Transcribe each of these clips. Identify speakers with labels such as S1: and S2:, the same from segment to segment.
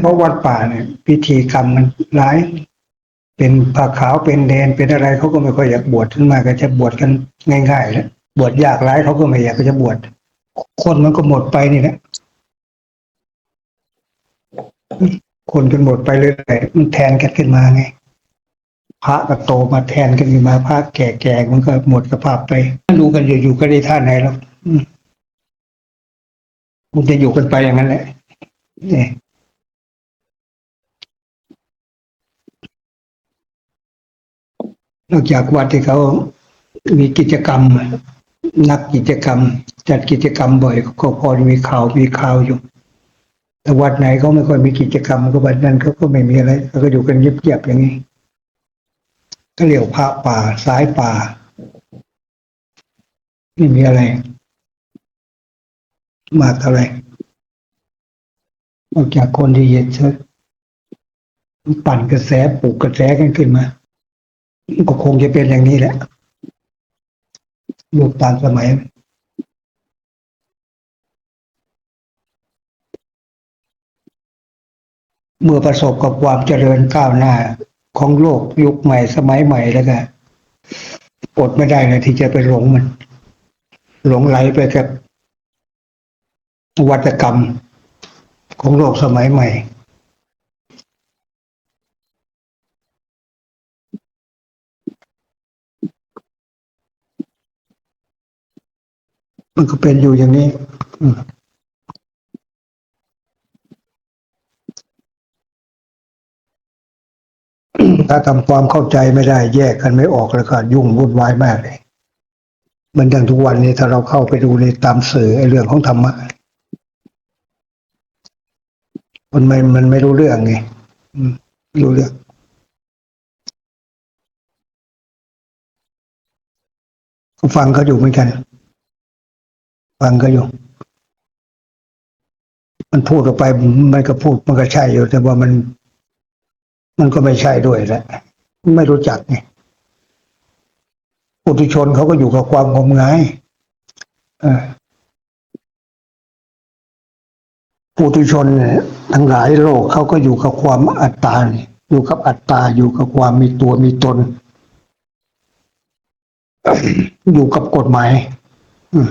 S1: เพราะวัดป่าเนี่ยพิธีกรรมมันหลาย เป็นผ้าขาวเป็นเดนเป็นอะไรเขาก็ไม่ค่อยอยากบวชขึ้นมาก็จะบวชกันง่ายๆแล้วบวชยากหลายเขาก็ไม่อยากจะบวชคนมันก็หมดไปนี่แหละคนกันหมดไปเรื่อยๆมันแทนกันขึ้นมาไงพระก็โตมาแทนกันขึ้นมาพระแก่ๆมันก็หมดสภาพไปรู้กันอยู่ๆก็ได้ท่าไหนแล้วมมันจะอยู่กันไปอย่างนั้นแหละ นอกจากวัดที่เขามีกิจกรรม นักกิจกรรม จัดกิจกรรมบ่อยก็พอมีข่าวมีข่าวอยู่แต่วัดไหนเขาไม่ค่อยมีกิจกรรมก็วัดนั้นเขาก็ไม่มีอะไรเขาก็อยู่กันเงียบๆอย่างนี้ก็เรียกพระป่าสายป่าไม่มีอะไร มากเท่าไหร่นอกจากคนที่เย็นเชิดปั่นกระแสปลุกกระแสกันขึ้นมา ก็คงจะเป็นอย่างนี้แหละยุคตามสมัยเมื่อประสบกับความเจริญก้าวหน้าของโลกยุคใหม่สมัยใหม่แล้วก็อดไม่ได้เลยที่จะไปหลงมัน หลงไหลไปกับวัตกรรมของโลกสมัยใหม่ มันก็เป็นอยู่อย่างนี้ถ้าทำความเข้าใจไม่ได้ แยกกันไม่ออกแล้วก็ยุ่งวุ่นวายมากเลย มันอย่างทุกวันนี้ถ้าเราเข้าไปดูในตามสื่อไอ้เรื่องของธรรมะมันไม่มันไม่รู้เรื่องไงรู้เรื่องก็ฟังเขาอยู่เหมือนกัน ฟังก็อยู่ มันพูดออกไป มันก็พูดมันก็ใช่อยู่ แต่ว่ามัน มันก็ไม่ใช่ด้วยแหละ ไม่รู้จักไงปุถุชนเขาก็อยู่กับความงมงายออปุถุชนเนี่ยทั้งหลายโลกเขาก็อยู่กับความอัตตาเนี่ยอยู่กับอัตตาอยู่กับความมีตัวมีตน อยู่กับกฎหมาย อืม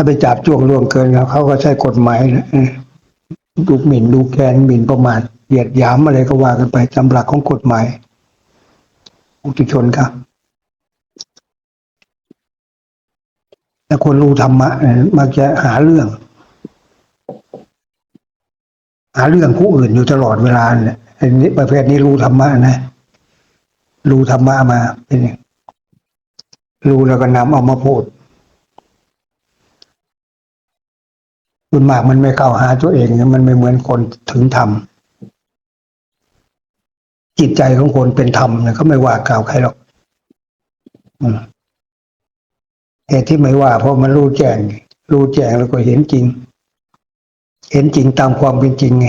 S1: ถ้าไปจับจ้วงล่วงเกินเขาเขาก็ใช้กฎหมายนะดูหมิ่นดูแคลนหมิ่นประมาทเหยียดหยามอะไรก็ว่ากันไปตามหลักของกฎหมายอุตุชนครับแต่คนรู้ธรรมะมักจะหาเรื่อง หาเรื่องผู้อื่นอยู่ตลอดเวลาเนี่ยไอ้นี่ประเภทนี้รู้ธรรมะนะรู้ธรรมะมาเป็นองรู้แล้วก็นำเอามาพูด คุณมากมันไม่เข้าหาตัวเองนะมันไม่เหมือนคนถึงธรรมจิตใจของคนเป็นธรรมเนี่ยเขาไม่ว่ากล่าวใครหรอกเหตุที่ไม่ว่า เพราะมันรู้แจ้งรู้แจ้งแล้วก็เห็นจริง เห็นจริงตามความเป็นจริงไง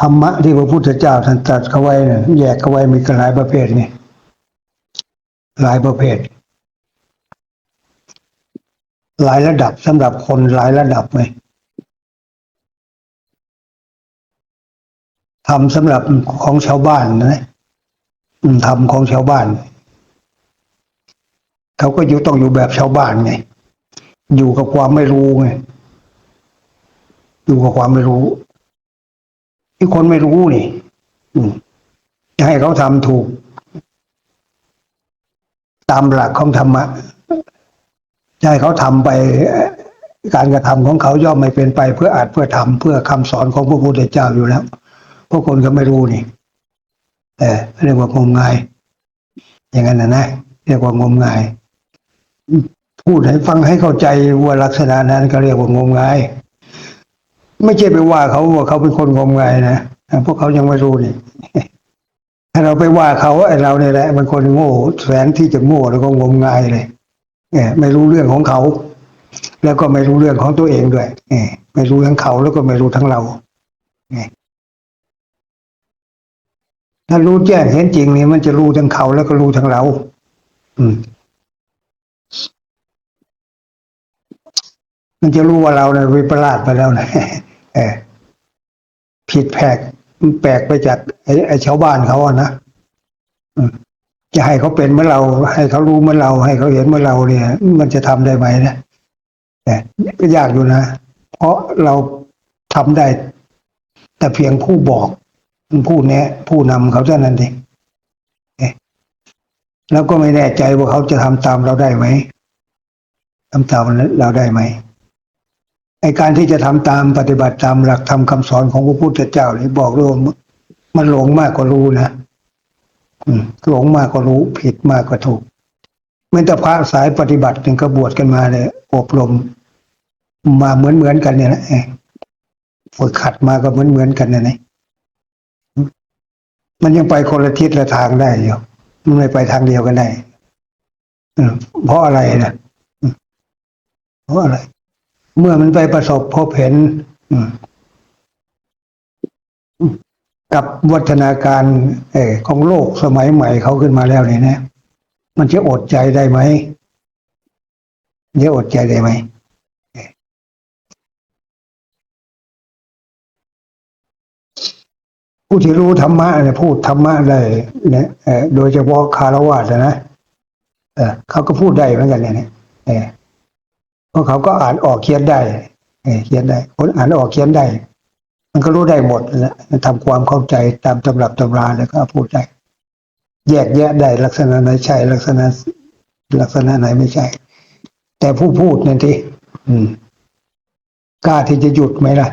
S1: ธรรมะที่พระพุทธเจ้าท่านตรัสเขาไว้เนี่ยแยกเขาไว้มีกันหลายประเภทไง หลายประเภท หลายระดับสำหรับคนหลายระดับไหมทำสำหรับของชาวบ้านนะทำของชาวบ้าน เขาก็อยู่ต้องอยู่แบบชาวบ้านไง อยู่กับความไม่รู้ไง อยู่กับความไม่รู้ ที่คนไม่รู้นี่จะให้เขาทำถูก ตามหลักของธรรมะให้เขาทำไปการกระทำของเขาย่อมไม่เป็นไปเพื่ออาจเพื่อทำเพื่อคำสอนของพระพุทธเจ้าอยู่แล้วพวกคนก็ไม่รู้นี่เออเรียกว่างมงาย อย่างนั้นนะนะเรียกว่างมงาย พูดให้ฟังให้เข้าใจว่าลักษณะนั้นก็เรียกว่างมงาย ไม่ใช่ไปว่าเขาว่าเขาเป็นคนงมงายนะพวกเขายังไม่รู้นี่ ถ้าเราไปว่าเขาไอ้เราเนี่ยแหละมันคนโง่แสนที่จะโง่แล้วก็งมงายเลยเนี่ยไม่รู้เรื่องของเขา แล้วก็ไม่รู้เรื่องของตัวเองด้วยเนี่ยไม่รู้ทั้งเขาแล้วก็ไม่รู้ทั้งเราเนี่ยถ้ารู้แจ้งเห็นจริงนี่มันจะรู้ทั้งเขาแล้วก็รู้ทั้งเรา อืม มันจะรู้ว่าเราเนี่ยวิปลาสไปแล้วนะเออผิดแผกแปลกไปจาก ไอ้ไอ้ชาวบ้านเขาอะนะจะให้เขาเป็นเมื่อเรา ให้เขารู้เมื่อเรา ให้เขาเห็นเมื่อเราเนี่ย มันจะทำได้ไหมนะแต่ก็ยากอยู่นะ เพราะเราทำได้ แต่เพียงผู้บอกผู้แนะผู้นำเขาเท่านั้นเองแล้วก็ไม่แน่ใจว่าเขาจะทำตามเราได้ไหมทำตามเราได้ไหมไอการที่จะทำตามปฏิบัติตามหลักธรรมคำสอนของพระพุทธเจ้านี่บอกเลยว่า มันหลงมากกว่ารู้นะหลงมากกว่ารู้ ผิดมากกว่าถูกเมื่อแต่พระสายปฏิบัติหนึ่งก็บวชกันมาเลยอบรม มาเหมือนเหมือนๆกันเนี่ยนะเอ๊ะฝึกขัดมาก็เหมือนเหมือนๆกันนะเนี่ยมันยังไปคนละทิศละทางได้อยู่มันไม่ไปทางเดียวกันได้เพราะอะไรนะเพราะอะไร เมื่อมันไปประสบพบเห็นอืม กับวัฒนาการอของโลกสมัยใหม่เขาขึ้นมาแล้วเนี่ยนะ มันจะอดใจได้ไหมจะอดใจได้ไหมผู้ที่รู้ธรรมะเนี่ยพูดธรรมะได้เนี่ยโดยเฉพาะคารวะนะเขาก็พูดได้เหมือนกันเนี่ยเนี่ยเพราะเขาก็อ่านออกเขียนได้เออเขียนได้ คนอ่านออกเขียนได้ มันก็รู้ได้หมดแหละมันทำความเข้าใจตามตำรับตำราแล้วก็พูดได้ แยกแยะได้ลักษณะไหนใช่ลักษณะ ลักษณะไหนไม่ใช่ แต่ผู้พูดนั่นทีกล้าที่จะหยุดไหมล่ะ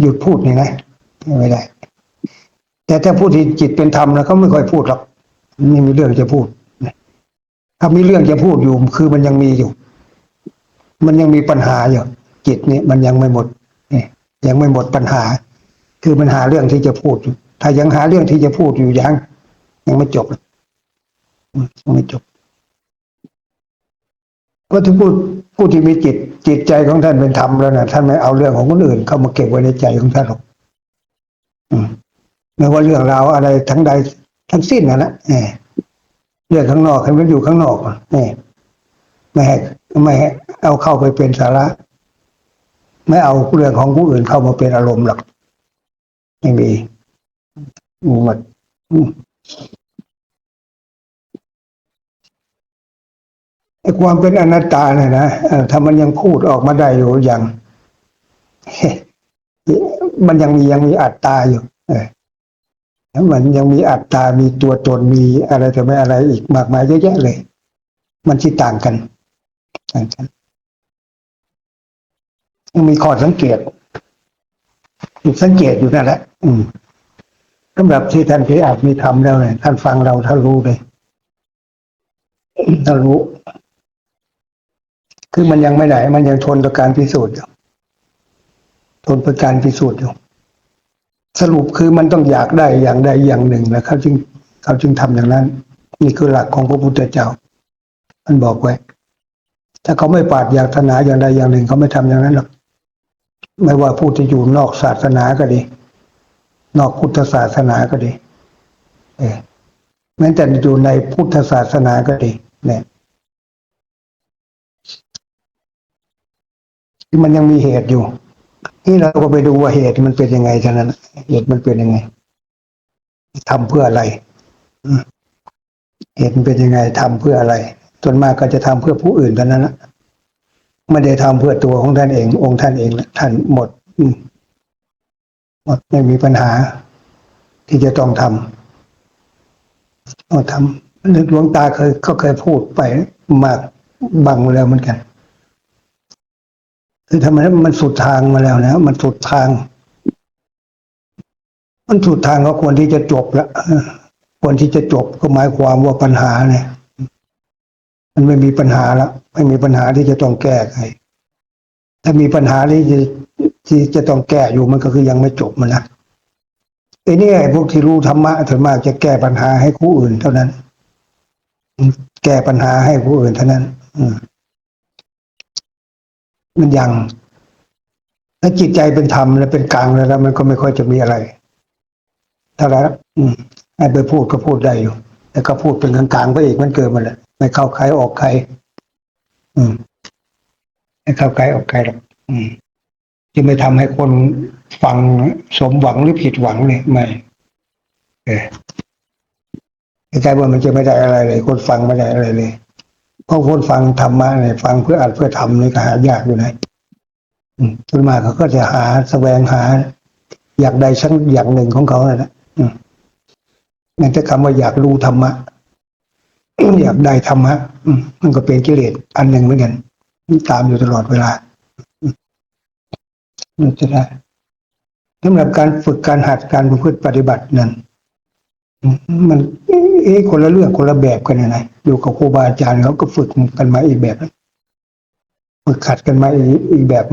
S1: หยุดพูดนี่นะไม่ได้ แต่ถ้าพูดที่จิตเป็นธรรมแล้วเขาไม่ค่อยพูดหรอกไม่มีเรื่องจะพูดถ้ามีเรื่องจะพูดอยู่คือมันยังมีอยู่ มันยังมีปัญหาอยู่จิตเนี่ยมันยังไม่หมด ยังไม่หมดปัญหา คือมันหาเรื่องที่จะพูดอยู่ถ้ายังหาเรื่องที่จะพูดอยู่ยังยังไม่จบยังไม่จบก็ที่พูดผู้ที่มีจิตจิตใจของท่านเป็นธรรมแล้วนะท่านไม่เอาเรื่องของคนอื่น เข้ามาเก็บไว้ในใจของท่านหรอกไม่ว่าเรื่องราวอะไรทั้งใดทั้งสิ้นนะนะเออเรื่องข้างนอกให้มันอยู่ข้างนอกอ่ไม่ให้ไม่ให้เอาเข้าไปเป็นสาระ ไม่เอาเรื่องของผู้อื่นเข้ามาเป็นอารมณ์หรอกไม่มีหมดไอ้ความเป็นอนัตตาเนี่ยนะถ้ามันยังพูดออกมาได้อยู่อย่างมันยังมียังมีอัตตาอยู่เอมันยังมีอัตตา มีตัวตน มีอะไรแต่ไม่อะไรอีกมากมายเยอะแยะเลย มันที่ต่างกันต่างกัน มีข้อสังเกตจุดสังเกตอยู่นั่นแหละ อืมสำหรับที่ท่านเคยอาจมีทำแล้วเนี่ยท่านฟังเราท่านรู้เลยท่านรู้ คือมันยังไม่ไหน มันยังทนต่อการพิสูจน์อยู่ทนต่อการพิสูจน์อยู่ สรุปคือมันต้องอยากได้อย่างใดอย่างหนึ่งแล้วเขาจึงเขาจึงทำอย่างนั้น นี่คือหลักของพระพุทธเจ้า มันบอกไว้ ถ้าเขาไม่ปรารถอยากถนาอย่างใดอย่างหนึ่ง เขาไม่ทำอย่างนั้นหรอก ไม่ว่าผู้ที่อยู่นอกศาสนาก็ดี นอกพุทธศาสนาก็ดีเออแม้แต่อยู่ในพุทธศาสนาก็ดี เนี่ยที่มันยังมีเหตุอยู่ นี่เราก็ไปดูว่าเหตุมันเป็นยังไงฉะนั้น เหตุมันเป็นยังไงทำเพื่ออะไรเหตุมันเป็นยังไงทำเพื่ออะไรส่วนมากก็จะทำเพื่อผู้อื่นเท่านั้นนะ ไม่ได้ทำเพื่อตัวของท่านเอง องค์ท่านเองท่านหมดหมดไม่มีปัญหา ที่จะต้องทำต้องทำหลวงตาเคยก็เคยพูดไปมากบังแล้วเหมือนกันคือทำไมมันสุดทางมาแล้วนะมันสุดทาง มันสุดทางก็ควรที่จะจบล้วเออควรที่จะจบก็หมายความว่าปัญหาเนี่ย มันไม่มีปัญหาแล้ว ไม่มีปัญหาที่จะต้องแก้ไขถ้ามีปัญหาที่จะที่จะต้องแก้อยู่มันก็คือยังไม่จบมันนะไอ้นี่ไอ้พวกที่รู้ธรรมะถึงมากจะแก้ปัญหาให้ผู้อื่นเท่านั้น แก้ปัญหาให้ผู้อื่นเท่านั้น อืมันยังถ้าจิตใจเป็นธรรมและเป็นกลางแล้วมันก็ไม่ค่อยจะมีอะไรถ้าแล้วให้ไปพูดก็พูดได้อยู่แต่ก็พูดเป็นกลางๆไปอีกมันเกิดมาแล้วไม่เข้าใครออกใคร อืมไม่เข้าใกล้ออกไกลหรอกอืมจะไม่ทำให้คนฟังสมหวังหรือผิดหวังเลยไม่เออใกล้ๆว่ามันจะไม่ได้อะไรเลย คนฟังไม่ได้อะไรเลยเพราะคนฟังธรรมะเนี่ยฟังเพื่ออัดเพื่อทำนี่ก็หายากอยู่นะอืมส่วนมาเขาก็จะหาแสวงหา อยากใดสักอย่างหนึ่งของเขาแหละอืมนั่นจะคำว่าอยากรู้ธรรมะ อยากได้ธรรมะมันก็เป็นกิเลสอันหนึ่งเหมือนกันตามอยู่ตลอดเวลาอืมมันจะได้สำหรับการฝึกการหัดการประพฤติปฏิบัตินั้นมมันเอ๊คนละเรื่องคนละแบบกันนะนะอยู่กับครูบาอาจารย์เขาก็ฝึกกันมาอีกแบบฝึกขัดกันมาอีกแบบ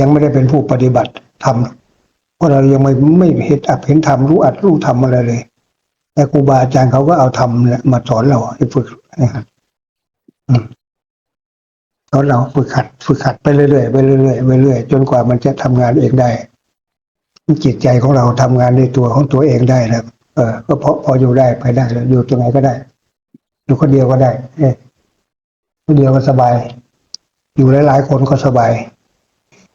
S1: ยังไม่ได้เป็นผู้ปฏิบัติทำเพราะเรายังไม่ไม่เห็นอัดเห็นทำรู้อัดรู้ทำอะไรเลย แต่ครูบาอาจารย์เขาก็เอาทำเนี่ยมาสอนเราให้ฝึกนะครับสอนเราฝึกขัดฝึกขัดไปเรื่อยๆไปเรื่อยๆไปเรื่อยๆจนกว่ามันจะทำงานเองได้จิตใจของเราทำงานในตัวของตัวเองได้แล้วเออก็พอพออยู่ได้ไปได้แล้วอยู่ตรงไหนก็ได้ อยู่คนเดียวก็ได้เอคนเดียวก็สบาย อยู่หลายๆคนก็สบาย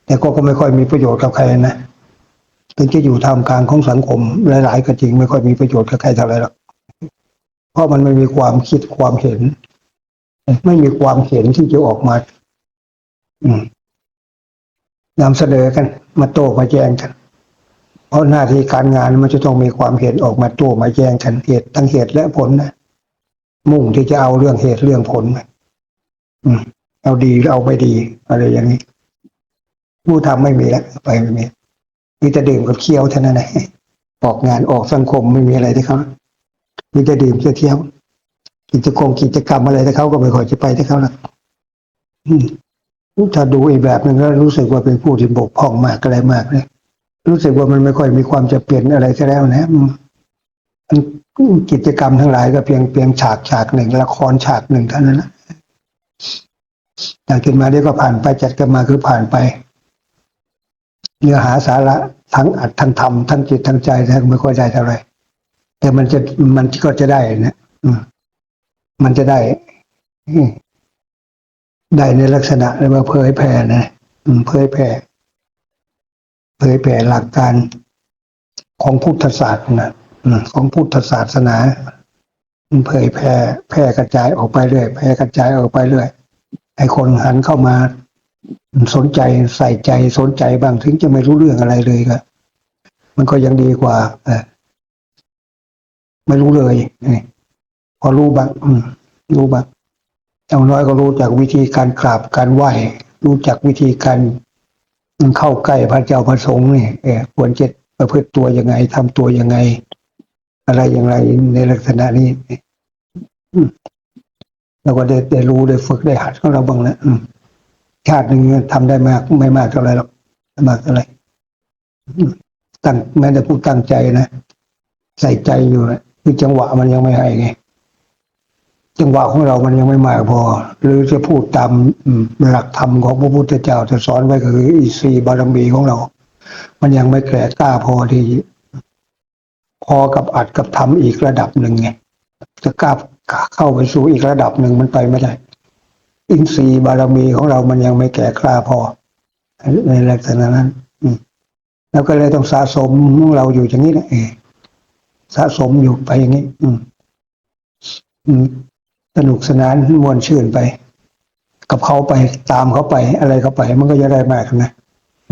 S1: แต่ก็ก็ไม่ค่อยมีประโยชน์กับใครนะ ถึงจะอยู่ท่ามกลางของสังคม หลาย ๆ ก็จริงไม่ค่อยมีประโยชน์กับใครเท่าไหร่หรอกเพราะมันไม่มีความคิดความเห็น ไม่มีความเห็นที่จะออกมาอืนำเสนอกัน มาโต้มาแย้งกัน เพราะหน้าที่การงานมันจะต้องมีความเห็นออกมาโต้มาแย้งกันเหตุทั้งเหตุและผลนะมุ่งที่จะเอาเรื่องเหตุเรื่องผลเอาดีเอาไม่ดี อะไรอย่างนี้ ผู้ทำไม่มีแล้วไปไม่มี มีแต่ดื่มกับเคี้ยวเท่านั้นเองออกงานออกสังคมไม่มีอะไรที่เขามีแต่ดื่มแต่เที่ยวกิจกรรมกิจกรรมอะไรที่เขาก็ไม่ค่อยจะไปที่เขาละอืมถ้าดูอีกแบบหนึ่งก็รู้สึกว่าเป็นผู้ที่บกพร่องมากอะไรมากเลยรู้สึกว่ามันไม่ค่อยมีความจะเปลี่ยนอะไรซะแล้วนะมันกิจกรรมทั้งหลายก็เพียงเพียงฉากฉากหนึ่งละครฉากหนึ่งเท่านั้นนะอยากขึ้นมาเดี๋ยวก็ผ่านไปจัดกันมาคือผ่านไป เนื้อหาสาระทั้งอัดทั้งทำทั้งจิตทั้งใจทั้งไม่ค่อยได้เท่าไหร่แต่มันจะมันก็จะได้นะมันจะได้ได้ในลักษณะเรียกว่าเผยแผ่นะเผยแผ่เผยแผ่หลักการของพุทธศาสนาอืมของพุทธศาสนาเผยแผ่แพร่กระจายออกไปเรื่อยแพร่กระจายออกไปเรื่อยให้คนหันเข้ามา สนใจใส่ใจสนใจบ้างถึงจะไม่รู้เรื่องอะไรเลยก็มันก็ยังดีกว่าเออไม่รู้เลยพอรู้บ้างรู้บ้างอย่างน้อยก็รู้จากวิธีการกราบการไหว้ รู้จักวิธีการเข้าใกล้พระเจ้าพระสงฆ์นี่เออควรจะประพฤติตัวยังไงทำตัวยังไง อะไรอย่างไรในลักษณะนี้เราก็ได้ได้รู้ได้ฝึกได้หัดของเราบ้างแล้ว ชาติหนึ่งทำได้มากไม่มากเท่าไรหรอกมากเท่าไรตั้งแม้แต่ผู้ตั้งใจนะใส่ใจอยู่นะคือจังหวะมันยังไม่ให้ไงจังหวะของเรามันยังไม่มากพอ หรือจะพูดตามหลักธรรมของพระพุทธเจ้าจะสอนไว้ก็คืออีสีบารมีของเรา มันยังไม่แก่กล้าพอที่พอกับอัดกับทำอีกระดับหนึ่งไงจะกล้าเข้าไปสู่อีกระดับหนึ่งมันไปไม่ได้ อินทรีย์บารมีของเรามันยังไม่แก่กล้าพอ ในลักษณะนั้นแล้วก็เลยต้องสะสมของเราอยู่อย่างนี้แหละเองสะสมอยู่ไปอย่างนี้ อืมสนุกสนานมวนชื่นไป กับเขาไปตามเขาไป อะไรเขาไป มันก็จะได้มากนะ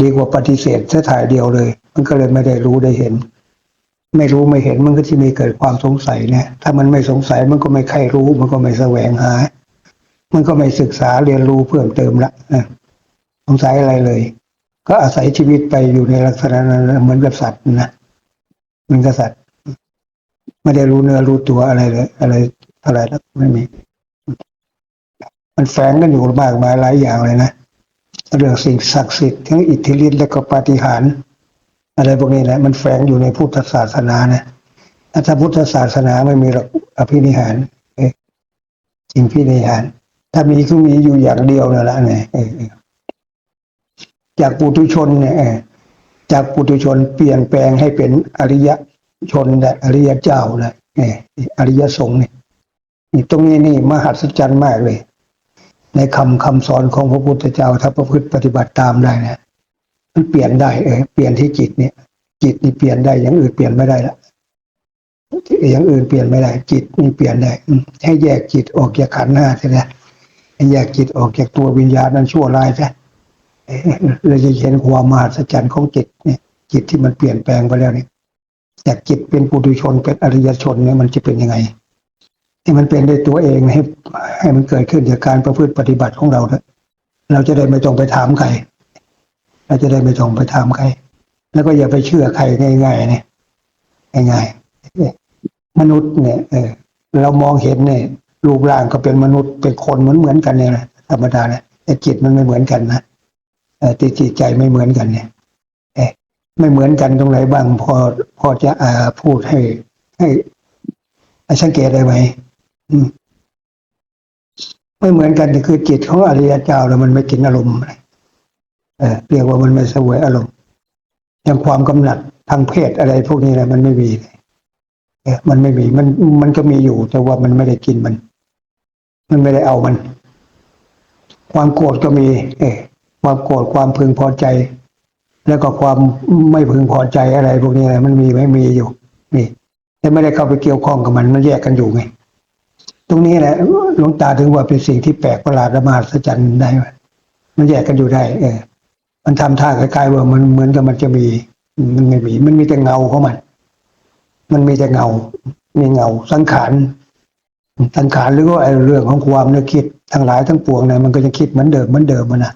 S1: ดีกว่าปฏิเสธเสียถ่ายเดียวเลย มันก็เลยไม่ได้รู้ได้เห็น ไม่รู้ไม่เห็นมันก็ที่มีเกิดความสงสัยเนี่ย ถ้ามันไม่สงสัยมันก็ไม่ใครรู้ มันก็ไม่แสวงหา มันก็ไม่ศึกษาเรียนรู้เพิ่มเติมละนะสงสัยอะไรเลย ก็อาศัยชีวิตไปอยู่ในลักษณะนั้นเหมือนกับสัตว์นะเหมันกับสัตว์ไม่ได้รู้เนื้อรู้ตัวอะไรเลย อะไรอะไรแล้วไม่มี มันแฝงกันอยู่มากมายหลายอย่างเลยนะเรื่องสิ่งศักดิ์สิทธิ์ทั้งอิทธิฤทธิ์และก็ปาฏิหาริย์อะไรพวกนี้แหละมันแฝงอยู่ในพุทธศาสนานะถ้าพุทธศาสนาไม่มีหรอกอภินิหารเอ๊ะสิ่งพินิหาร ถ้ามีก็มีอยู่อย่างเดียวนั่นแหละเนี่ยเออเออจากปุถุชนเนี่ยจากปุถุชนเปลี่ยนแปลงให้เป็นอริยชนและอริยเจ้านะเอออริยสงฆ์เนี่ยนี่ตรงนี้นี่มหัศจรรย์มากเลย ในคำคำสอนของพระพุทธเจ้าถ้าประพฤติปฏิบัติตามได้นะมันเปลี่ยนได้เออเปลี่ยนที่จิตเนี่ย จิตนี่เปลี่ยนได้อย่างอื่นเปลี่ยนไม่ได้ละอย่างอื่นเปลี่ยนไม่ได้ จิตนี่เปลี่ยนได้ให้แยกจิตออกจากขันธ์ห้าใช่ไหม ให้แยกจิตออกจากตัววิญญาณนั้นชั่วร้ายใช่เราจะเห็นความมหัศจรรย์ของจิตเนี่ยจิตที่มันเปลี่ยนแปลงไปแล้วเนี่ยจากจิตเป็นปุถุชนเป็นอริยชนเนี่ยมันจะเป็นยังไงที่มันเป็นด้วยตัวเองให้ให้มันเกิดขึ้นจากการประพฤติปฏิบัติของเราเถอะเราจะได้ไม่ต้องไปถามใครเราจะได้ไม่ต้องไปถามใคร แล้วก็อย่าไปเชื่อใครง่ายๆเนี่ยง่ายๆมนุษย์เนี่ยเออเรามองเห็นเนี่ย รูปร่างก็เป็นมนุษย์เป็นคนเหมือนเหมือนๆกันเนี่ยนะธรรมดาเนี่ยแต่จิตมันไม่เหมือนกันนะออแต่จิตใจไม่เหมือนกันเนี่ยเอไม่เหมือนกันตรงไหนบ้าง พอพอจะอ่าพูดให้ ให้สังเกตได้ไหมอืมไม่เหมือนกันแต่คือจิตของอริยเจ้าแล้วมันไม่กินอารมณ์เออเรียกว่ามันไม่สวยอารมณ์อย่างความกำหนัดทางเพศอะไรพวกนี้นะมันไม่มีเลยมันไม่มีมันมันก็มีอยู่แต่ว่ามันไม่ได้กินมัน มันไม่ได้เอามัน ความโกรธก็มี เอความโกรธความพึงพอใจ แล้วก็ความไม่พึงพอใจอะไรพวกนี้นะมันมีไหม่มีอยู่มีแต่ไม่ได้เข้าไปเกี่ยวข้องกับมันมันแยกกันอยู่ไงตรงนี้แหละหลวงตาถึงว่าเป็นสิ่งที่แปลกประหลาดละมหัศจรรย์ได้ว่ามันแยกกันอยู่ได้ เออ มันทำท่าคล้ายๆว่ามันเหมือนกับมันจะมี มันไม่มี มันมีแต่เงาของมัน มันมีแต่เงา มีเงาสังขาร สังขาหรือว่าไอ้เรื่องของความนึกคิดทั้งหลายทั้งปวงเนี่ยมันก็จะคิดเหมือนเดิมเหมือนเดิมมันนะ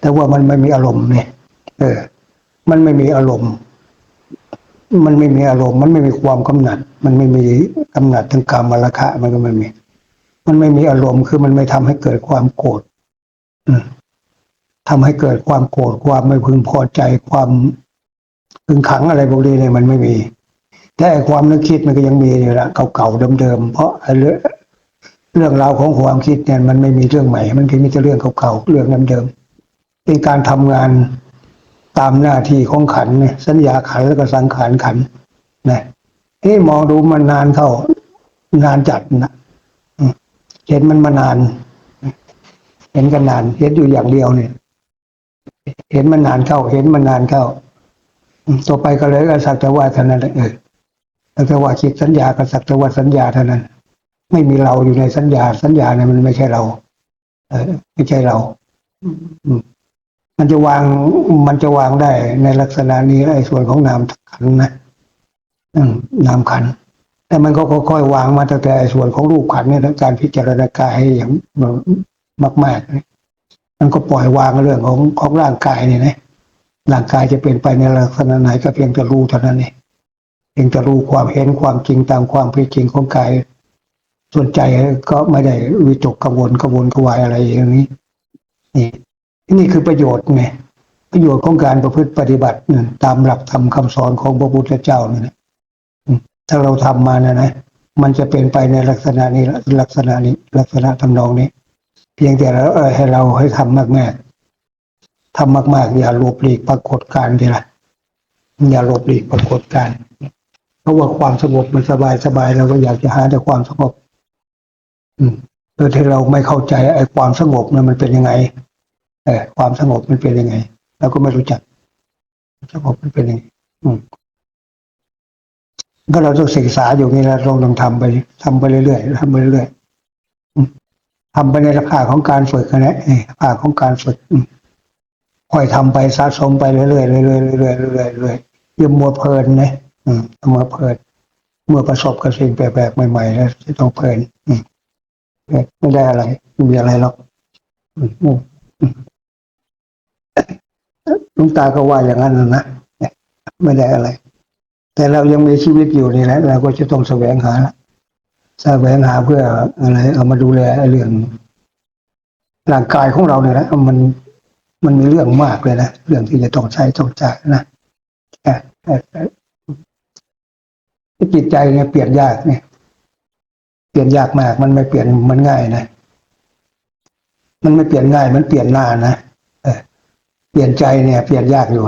S1: แต่ว่ามันไม่มีอารมณ์เนี่ยเออ มันไม่มีอารมณ์ มันไม่มีอารมณ์ มันไม่มีความกำหนัด มันไม่มีกำหนัดทั้งกรรมราคะ มันก็ไม่มี มันไม่มีอารมณ์คือมันไม่ทำให้เกิดความโกรธอืมทำให้เกิดความโกรธความไม่พึงพอใจความพึงขังอะไรพวกนี้เนี่ยมันไม่มี แต่ความนึกคิดมันก็ยังมีอยู่ละเก่าๆเดิมๆเพราะไอ้ เรื่องราวของความคิดเนี่ยมันไม่มีเรื่องใหม่ มันแค่มีแต่เรื่องเก่าๆเรื่องเดิมๆเป็นการทำงานตามหน้าที่ของขันเนี่ยสัญญาขันแล้วก็สังขารขันนะนี่มองดูมันนานเข้านานจัดนะเห็นมันมานาน เห็นกันนาน เห็นอยู่อย่างเดียวเนี่ย เห็นมันนานเข้า เห็นมันนานเข้าต่อไปก็เลยก็สักแต่ว่าเท่านั้นเออสักแต่ว่าคิดสัญญาก็สักแต่ว่าสัญญาเท่านั้น ไม่มีเราอยู่ในสัญญา สัญญาเนี่ยมันไม่ใช่เรา เออไม่ใช่เรา อืมันจะวาง มันจะวางได้ในลักษณะนี้ไอ้ส่วนของนามขันนะนามขันแต่มันก็ค่อยๆวางมาตั้งแต่ส่วนของรูปขันเนี่ยการพิจารณากายให้อย่างมากๆนี่มันก็ปล่อยวางเรื่องของของร่างกายเนี่ยนะร่างกายจะเป็นไปในลักษณะไหนก็เพียงแต่รู้เท่านั้นเองเพียงแต่รู้ความเห็นความจริงตามความเป็นจริงของกาย ส่วนใจก็ไม่ได้วิตกกังวลกังวลกวายอะไรอย่างนี้ นี่นี่คือประโยชน์ไงประโยชน์ของการประพฤติปฏิบัติเนี่ยตามหลักธรรมคำสอนของพระพุทธเจ้าเนี่ยนะถ้าเราทำมานะนะมันจะเป็นไปในลักษณะนี้ลักษณะนี้ลักษณะทำนองนี้ เพียงแต่เราให้เราให้ทำมากๆทำมาก ๆ อย่าหลบหลีกปรากฏการณ์ทีละอย่าหลบหลีกปรากฏการณ์เพราะว่าความสงบมันสบายสบายเราก็อยากจะหาแต่ความสงบ โดยที่เราไม่เข้าใจไอ้ความสงบเนี่ยมันเป็นยังไงเออความสงบมันเป็นยังไงเราก็ไม่รู้จักสงบมันเป็นยังไงอืมก็เราต้องศึกษาอยู่นี่เราต้องทำไปทำไปเรื่อยๆทำไปเรื่อยๆทำไปในราคาของการฝึกนะเออราคาของการฝึกค่อยทำไปสะสมไปเรื่อยๆเรื่อยๆเรื่อยๆเรื่อยๆเรื่อยๆเรื่อยๆอย่ามัวเพลินนะอืมอย่ามัวเพลินเมื่อประสบกับสิ่งแปลกๆใหม่ๆแล้วจะต้องเพลินอืม ไม่ได้อะไรไม่มีอะไรหรอกอืมอืมอืมหลุงตาก็ว่าอย่างนั้นนะไม่ได้อะไร แต่เรายังมีชีวิตอยู่นี่แหละเราก็จะต้องแสวงหาแสวงหาเพื่ออะไร เอามาดูแลเรื่องร่างกายของเราเนี่ยนะมันมันมีเรื่องมากเลยนะเรื่องที่จะต้องใช้ต้องจ่ายนะเอ่อเอ่อเอ่อจิตใจเนี่ยเปลี่ยนยากเนี่ย เปลี่ยนยากมาก มันไม่เปลี่ยนมันง่ายนะ มันไม่เปลี่ยนง่าย มันเปลี่ยนหน้านะเออเปลี่ยนใจเนี่ย เปลี่ยนยากอยู่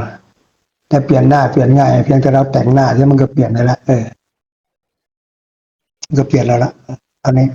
S1: แต่เปลี่ยนหน้าเปลี่ยนง่ายเพียงแต่เราแต่งหน้าที่มันก็เปลี่ยนได้ละเออก็เปลี่ยนแล้วละตอนนี้